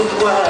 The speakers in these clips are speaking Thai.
What.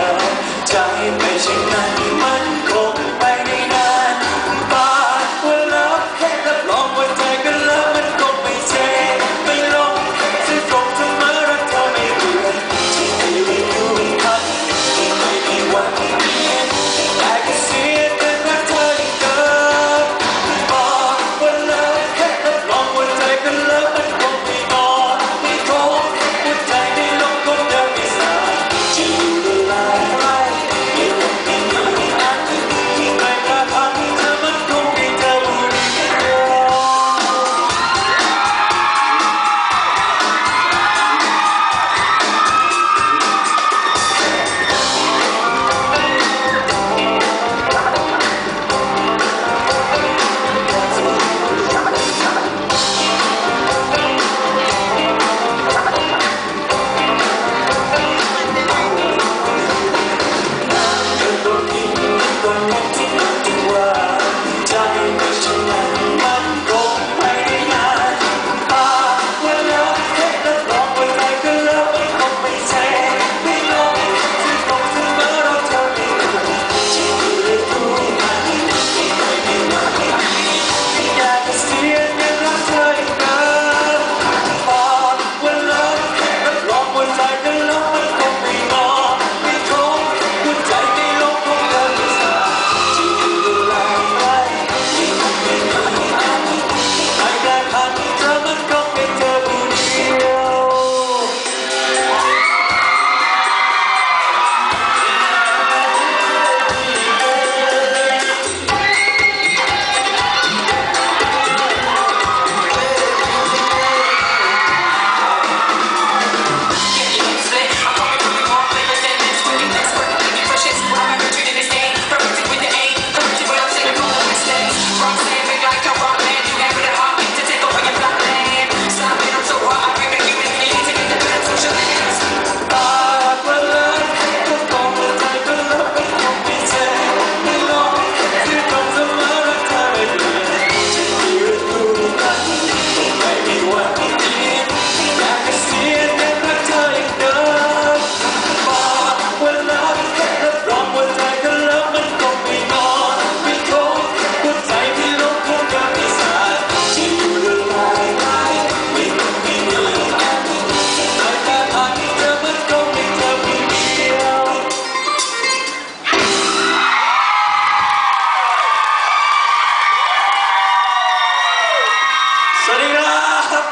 วัสดีครับ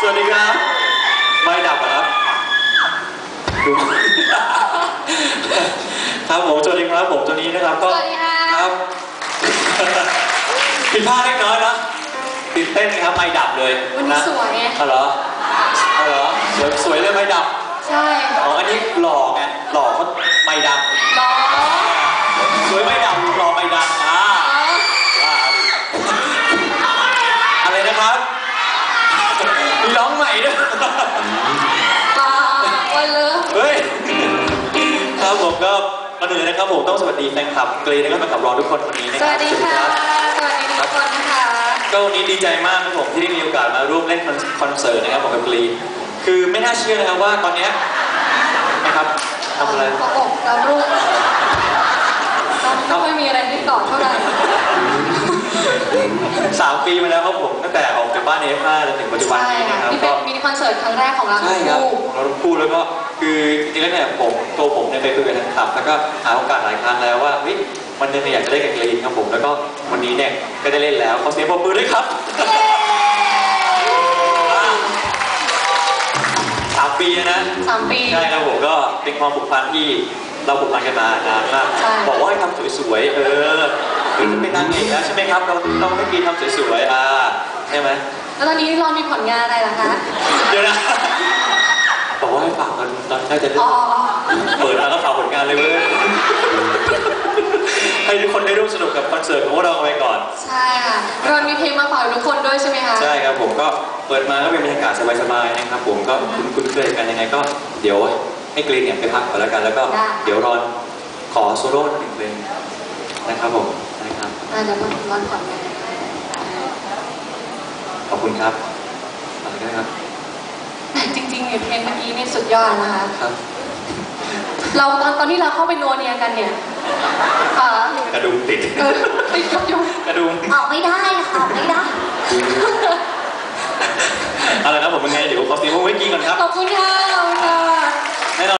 สวัสดีครับ ไม่ดับเหครับดูครับผมสวัสดีครับผมตัวนี้นะครับ ก็สวัสดีค่ะ ครับผิดพลาดเล็กน้อยเนาะติดเต้นครับไม่ดับเลยวันนี้ะสวยไง อ๋อเหรออ๋อเหรอสวยสวยเลยไม่ดับใช่อ๋ออันนี้หล่อไงหล่อเขาไม่ดับหล่อ อนอื่นนะครับผมต้องสวัสดีแฟนคลับเกรย์นะครับแฟนคลับรอทุกคนวันนี้นะสครับวัสดีค่ะ สวัสดีทุกคนค่ะ ก็วันนี้ดีใจมากครับผมที่ได้มีโอกาสมาร่วมเล่นคอนคอนเสิร์ตนะครับผมกับเกรย์คือไม่น่าเชื่อนะครับว่าตอนเนี้ยนะครับทำอะไรกระอกกระรุ่งไม่ค่อยมีอะไรให้ตอบเท่าไหร่ สามปีมาแล้วครับผมตั้งแต่ออกจาก บ้านเอฟห้าจนถึงปัจจุบันใช่นี้ค่ะนะครับนี่เป็ก็ นมินิคอนเสิร์ตครั้งแรกของเราใช่ทั้งครับคู่ เราทั้งคู่แล้วก็คือจริงๆแล้วเนี่ยผมตัวผมเนี่ยไปคุยกับทางคลับ แล้วก็หาโอกาสหลายครั้งแล้วว่าเฮ้ยวันหนึงเนี่ยอยากจะเล่นกับกรีนครับผมแล้วก็วันนี้เนี่ยก็ได้เล่นแล้วขอเสียงปรบมือด้วยครับสามปีนะสามปี ใช่ครับผมก็เป็นความผูกพันที่เราผูกพันกันมานานมากใช่ บอกว่าให้ทำสวยๆเออหรือจะเป็นนางเอกแล้วใช่ไหมครับเราต้องให้กีทำสวยๆอ่า ใช่ไหมแล้วตอนนี้เรามีผลงานอะไรล่ะคะ เดี๋ยวนะบอกว่าให้ฝากกันตอนน่าจะได้อ๋อเปิดมาก็ฝากผลงานเลยเว้ยให้ทุกคนได้ร่วมสนุกกับคอนเสิร์ตของพวกเราไปก่อน ใช่ค่ะเรามีเพลงมาฝากทุกคนด้วยใช่ไหมคะใช่ครับผมก็เปิดมาก็เป็นบรรยากาศสบายๆนะครับผมก็คุ้นคุ้นเคยกันยังไงก็เดี๋ยวให้กรีนเนี่ยไปพักก่อนแล้วกัน แล้วก็เดี๋ยวรอนขอโซโล่หนึ่งเพลงนะครับผมนะครับ อ่าเดี๋ยวมาร้อนก่อนกัน ขอบคุณครับอะไรกันครับ จริงๆเนี่ยเพลงเมื่อกี้เนี่ยสุดยอดนะคะ ครับ เราตอนตอนที่เราเข้าไปนัวเนียกันเนี่ยอ่ากระดุมติด เออติดยกยกกระดุมออกไม่ได้ค่ะออกไม่ได้เอาละครับผมเป็นไง เดี๋ยวขอเสียงพวกไว้กินก่อนครับ ขอบคุณค่ะขอบคุณค่ะ